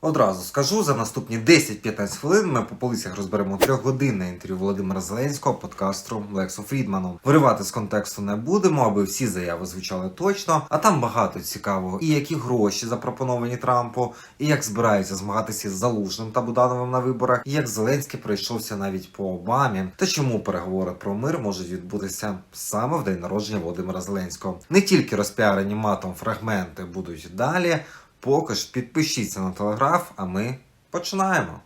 Одразу скажу, за наступні 10-15 хвилин ми по полицях розберемо трьохгодинне інтерв'ю Володимира Зеленського подкастру Лексу Фрідману. Виривати з контексту не будемо, аби всі заяви звучали точно, а там багато цікавого. І які гроші запропоновані Трампу, і як збираються змагатися з Залужним та Будановим на виборах, і як Зеленський пройшовся навіть по Обамі, та чому переговори про мир можуть відбутися саме в день народження Володимира Зеленського. Не тільки розпіарені матом фрагменти будуть далі. Поки ж підпишіться на телеграф, а ми починаємо.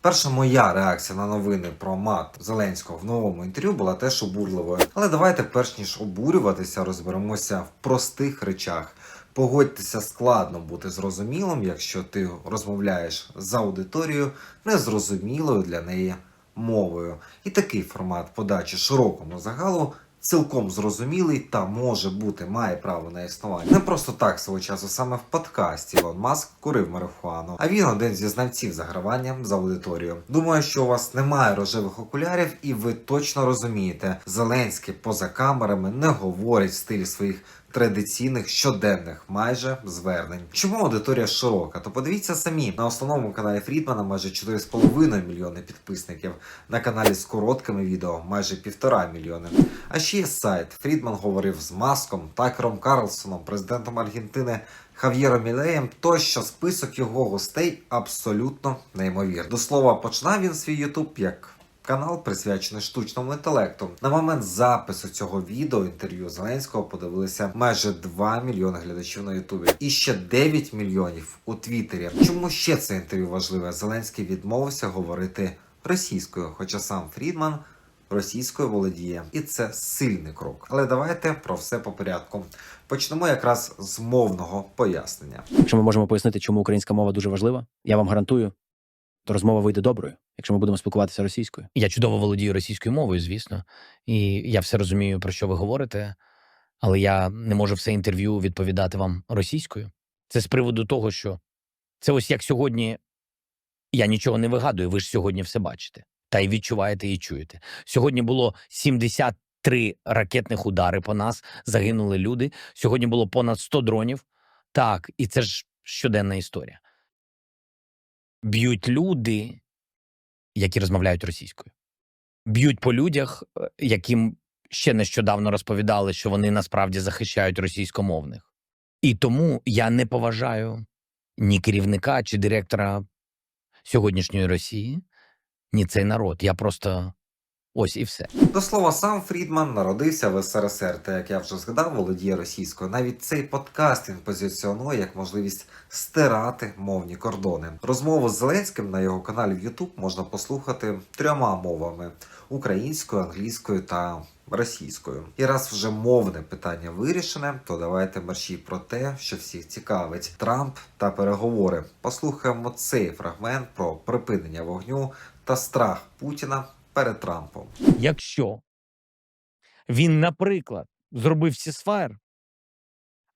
Перша моя реакція на новини про мат Зеленського в новому інтерв'ю була теж обурливою. Але давайте, перш ніж обурюватися, розберемося в простих речах. Погодьтеся, складно бути зрозумілим, якщо ти розмовляєш з аудиторією незрозумілою для неї мовою. І такий формат подачі широкому загалу цілком зрозумілий та може бути, має право на існування. Не просто так свого часу саме в подкасті Ілон Маск курив марихуану, а він один зі знавців загравання за аудиторію. Думаю, що у вас немає рожевих окулярів, і ви точно розумієте, Зеленський поза камерами не говорить в стилі своїх. Традиційних щоденних майже звернень. Чому аудиторія широка? То подивіться самі на основному каналі Фрідмана майже 4,5 мільйони підписників. На каналі з короткими відео майже півтора мільйони. А ще є сайт. Фрідман говорив з Маском, Такером Карлсоном, президентом Аргентини Хав'єром Мілеєм. Тощо список його гостей абсолютно неймовірний. До слова, починав він свій Ютуб як. Канал присвячений штучному інтелекту. На момент запису цього відео інтерв'ю Зеленського подивилися майже 2 мільйони глядачів на Ютубі і ще 9 мільйонів у Твіттері. Чому ще це інтерв'ю важливе? Зеленський відмовився говорити російською, хоча сам Фрідман російською володіє, і це сильний крок. Але давайте про все по порядку. Почнемо якраз з мовного пояснення. Якщо ми можемо пояснити, чому українська мова дуже важлива, я вам гарантую, то розмова вийде доброю, якщо ми будемо спілкуватися російською. Я чудово володію російською мовою, звісно, і я все розумію, про що ви говорите, але я не можу все інтерв'ю відповідати вам російською. Це з приводу того, що це ось як сьогодні я нічого не вигадую, ви ж сьогодні все бачите. Та й відчуваєте і чуєте. Сьогодні було 73 ракетних удари по нас, загинули люди. Сьогодні було понад 100 дронів. Так, і це ж щоденна історія. Б'ють люди, які розмовляють російською. Б'ють по людях, е, яким ще нещодавно розповідали, що вони насправді захищають російськомовних. І тому я не поважаю ні керівника чи директора сьогоднішньої Росії, ні цей народ. Я просто ось і все. До слова, сам Фрідман народився в СРСР, та як я вже згадав, володіє російською. Навіть цей подкаст він позиціонує як можливість стирати мовні кордони. Розмову з Зеленським на його каналі в YouTube можна послухати трьома мовами: українською, англійською та російською. І раз вже мовне питання вирішене, то давайте мерщій про те, що всіх цікавить Трамп та переговори. Послухаємо цей фрагмент про припинення вогню та страх Путіна перед Трампом. Якщо він, наприклад, зробив сісфаєр,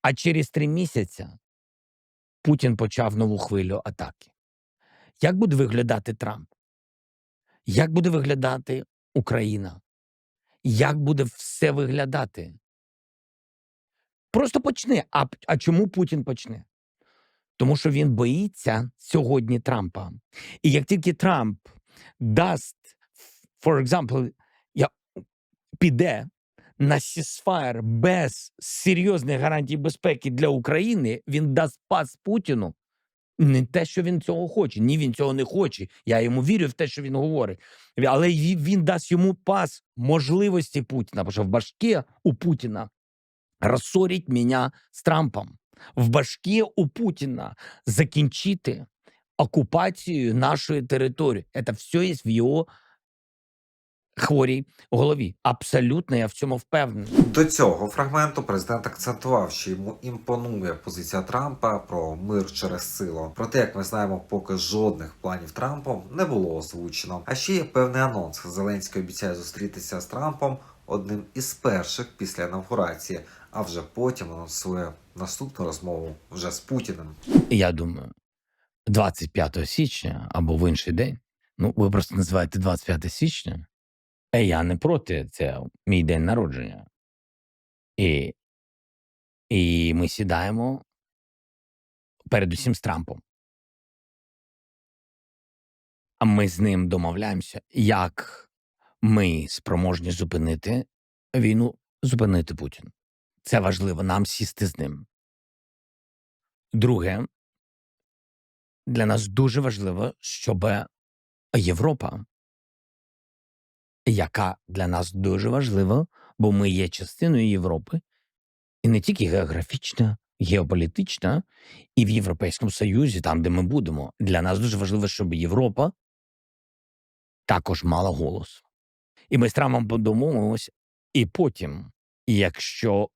а через три місяці Путін почав нову хвилю атаки. Як буде виглядати Трамп? Як буде виглядати Україна? Як буде все виглядати? Просто почне. А, а чому Путін почне? Тому що він боїться сьогодні Трампа. І як тільки Трамп дасть, for example, я, піде на сісфаєр без серйозних гарантій безпеки для України, він дасть пас Путіну. Не те, що він цього хоче. Ні, він цього не хоче. Я йому вірю в те, що він говорить. Але він дасть йому пас можливості Путіна, бо що в башке у Путіна розсорить мене з Трампом. В башке у Путіна закінчити окупацію нашої території. Це все є в його хворій голові. Абсолютно я в цьому впевнений. До цього фрагменту президент акцентував, що йому імпонує позиція Трампа про мир через силу. Проте, як ми знаємо, поки жодних планів Трампом не було озвучено. А ще є певний анонс. Зеленський обіцяє зустрітися з Трампом одним із перших після інавгурації, а вже потім анонсує наступну розмову вже з Путіним. Я думаю, 25 січня або в інший день. Ну, ви просто називаєте 25 січня. А я не проти, це мій день народження. І, і ми сідаємо передусім з Трампом. А ми з ним домовляємося, як ми спроможні зупинити війну, зупинити Путін. Це важливо нам сісти з ним. Друге, для нас дуже важливо, щоб Європа, яка для нас дуже важлива, бо ми є частиною Європи, і не тільки географічна, геополітична, і в Європейському Союзі, там, де ми будемо. Для нас дуже важливо, щоб Європа також мала голос. І ми з Трампом подумаємося, і потім, якщо,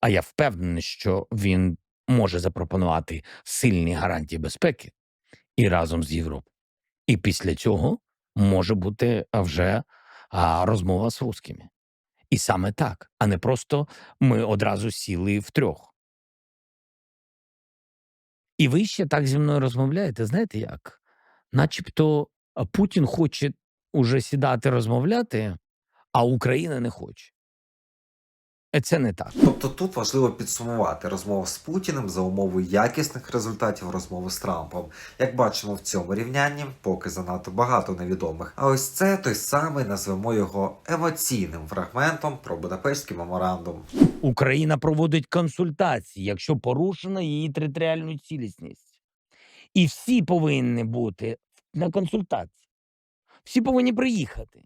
а я впевнений, що він може запропонувати сильні гарантії безпеки і разом з Європою. І після цього може бути вже розмова з русскими. І саме так, а не просто ми одразу сіли в трьох. І ви ще так зі мною розмовляєте, знаєте як? Начебто Путін хоче уже сідати розмовляти, а Україна не хоче. Е, Це не так. Тобто тут важливо підсумувати розмову з Путіним за умови якісних результатів розмови з Трампом. Як бачимо в цьому рівнянні, поки занадто багато невідомих. А ось це той самий назвемо його емоційним фрагментом про Будапештський меморандум. Україна проводить консультації, якщо порушена її територіальну цілісність. І всі повинні бути на консультації. Всі повинні приїхати.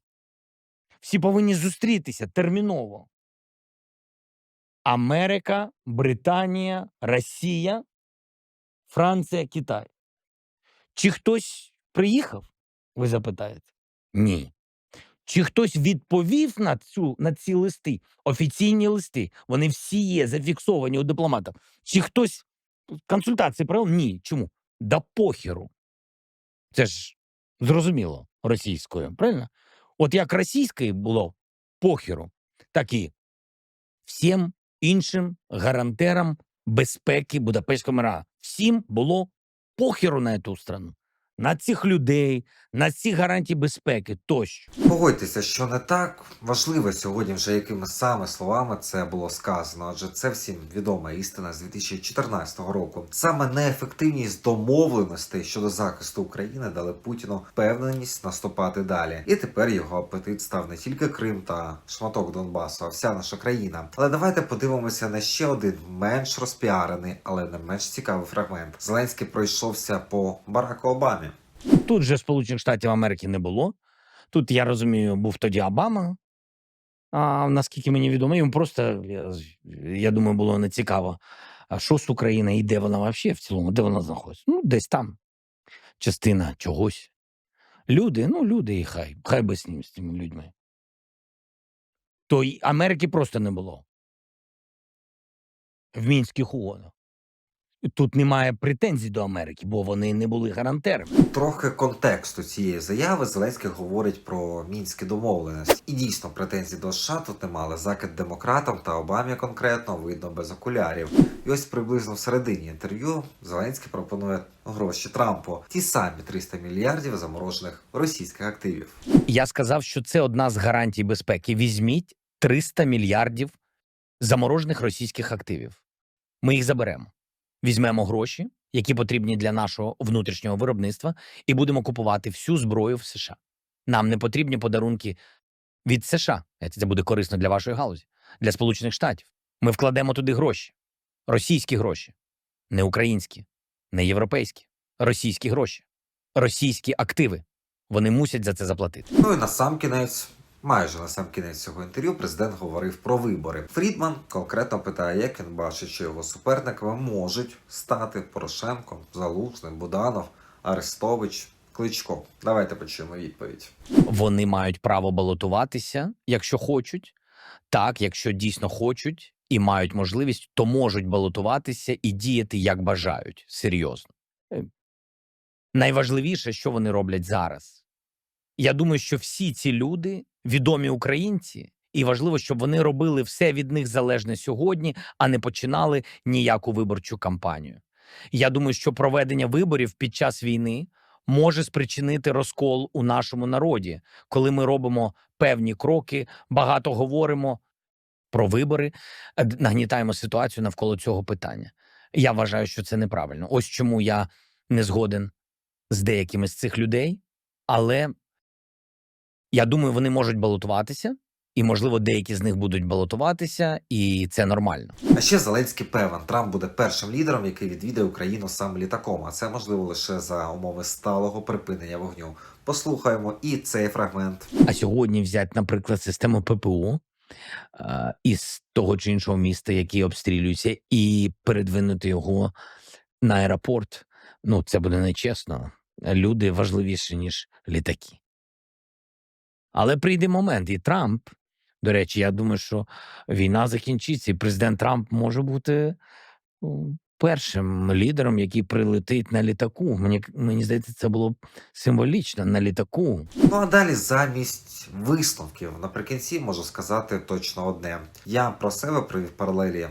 Всі повинні зустрітися терміново. Америка, Британія, Росія, Франція, Китай. Чи хтось приїхав? Ви запитаєте? Ні. Чи хтось відповів на цю на ці листи, офіційні листи? Вони всі є зафіксовані у дипломата. Чи хтось консультації провел? Ні. Чому? Да похеру. Це ж зрозуміло російською, правильно? От як російською було похеру, так і всім іншим гарантерам безпеки Будапештського мира. Всім було похеру на цю страну, на цих людей, на ці гарантії безпеки тощо. Погодьтеся, що не так важливо сьогодні, вже якими саме словами це було сказано, адже це всім відома істина з 2014 року. Саме неефективність домовленостей щодо захисту України дали Путіну впевненість наступати далі. І тепер його апетит став не тільки Крим та шматок Донбасу, а вся наша країна. Але давайте подивимося на ще один менш розпіарений, але не менш цікавий фрагмент. Зеленський пройшовся по Бараку Обамі. Тут же Сполучених Штатів Америки не було. Тут, я розумію, був тоді Обама. А наскільки мені відомо, йому просто, я, я думаю, було не цікаво, що з Україною і де вона взагалі в цілому, де вона знаходиться? Ну, десь там. Частина чогось. Люди, ну, люди і хай, хай би з ним, з цими людьми. То й Америки просто не було. В мінських угодах. Тут немає претензій до Америки, бо вони не були гарантерами. Трохи контексту цієї заяви Зеленський говорить про мінські домовленості. І дійсно претензій до США тут немає. Закид демократам та Обамі конкретно видно без окулярів. І ось приблизно в середині інтерв'ю Зеленський пропонує гроші Трампу, ті самі 300 мільярдів заморожених російських активів. Я сказав, що це одна з гарантій безпеки. Візьміть 300 мільярдів заморожених російських активів. Ми їх заберемо. Візьмемо гроші, які потрібні для нашого внутрішнього виробництва, і будемо купувати всю зброю в США. Нам не потрібні подарунки від США. Це буде корисно для вашої галузі, для Сполучених Штатів. Ми вкладемо туди гроші, російські гроші, не українські, не європейські, російські гроші, російські активи. Вони мусять за це заплатити. Ну і на сам кінець. Майже на сам кінець цього інтерв'ю президент говорив про вибори. Фрідман конкретно питає, як він бачить, що його суперниками можуть стати Порошенко, Залужний, Буданов, Арестович, Кличко. Давайте почуємо відповідь. Вони мають право балотуватися, якщо хочуть. Так, якщо дійсно хочуть і мають можливість, то можуть балотуватися і діяти як бажають. Серйозно. Е, Найважливіше, що вони роблять зараз. Я думаю, що всі ці люди відомі українці, і важливо, щоб вони робили все від них залежне сьогодні, а не починали ніяку виборчу кампанію. Я думаю, що проведення виборів під час війни може спричинити розкол у нашому народі, коли ми робимо певні кроки, багато говоримо про вибори, е, нагнітаємо ситуацію навколо цього питання. Я вважаю, що це неправильно. Ось чому я не згоден з деякими з цих людей, але я думаю, вони можуть балотуватися, і, можливо, деякі з них будуть балотуватися, і це нормально. А ще Зеленський певен, Трамп буде першим лідером, який відвідає Україну саме літаком. А це можливо лише за умови сталого припинення вогню. Послухаємо і цей фрагмент. А сьогодні взяти, наприклад, систему ППО із того чи іншого міста, який обстрілюється, і передвинути його на аеропорт. Ну, це буде нечесно. Люди важливіші, ніж літаки. Але прийде момент, і Трамп, до речі, я думаю, що війна закінчиться, і президент Трамп може бути першим лідером, який прилетить на літаку. Мені, мені здається, це було б символічно на літаку. Ну а далі замість висновків наприкінці можу сказати точно одне. Я про себе привів паралелі.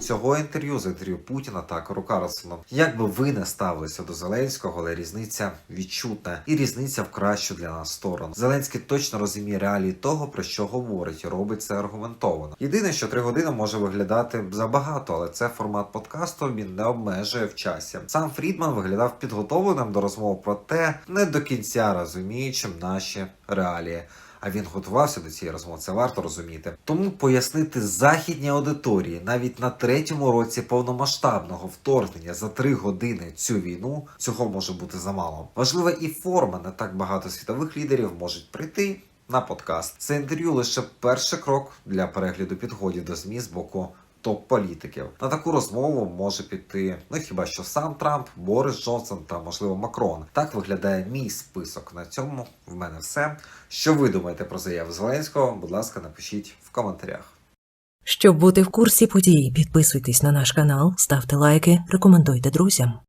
Цього інтерв'ю з інтерв'ю Путіна та Карлсоном. Як би ви не ставилися до Зеленського, але різниця відчутна і різниця в кращу для нас сторону. Зеленський точно розуміє реалії того, про що говорить, і робить це аргументовано. Єдине, що три години може виглядати забагато, але це формат подкасту він не обмежує в часі. Сам Фрідман виглядав підготовленим до розмов про те, не до кінця розуміючим наші реалії. А він готувався до цієї розмови, це варто розуміти. Тому пояснити західній аудиторії навіть на третьому році повномасштабного вторгнення за три години цю війну цього може бути замало. Важлива і форма. Не так багато світових лідерів можуть прийти на подкаст. Це інтерв'ю лише перший крок для перегляду підходів до змі з боку топ-політиків. На таку розмову може піти ну хіба що сам Трамп, Борис Джонсон та можливо Макрон. Так виглядає мій список. На цьому в мене все. Що ви думаєте про заяву Зеленського? Будь ласка, напишіть в коментарях. Щоб бути в курсі подій, підписуйтесь на наш канал, ставте лайки, рекомендуйте друзям.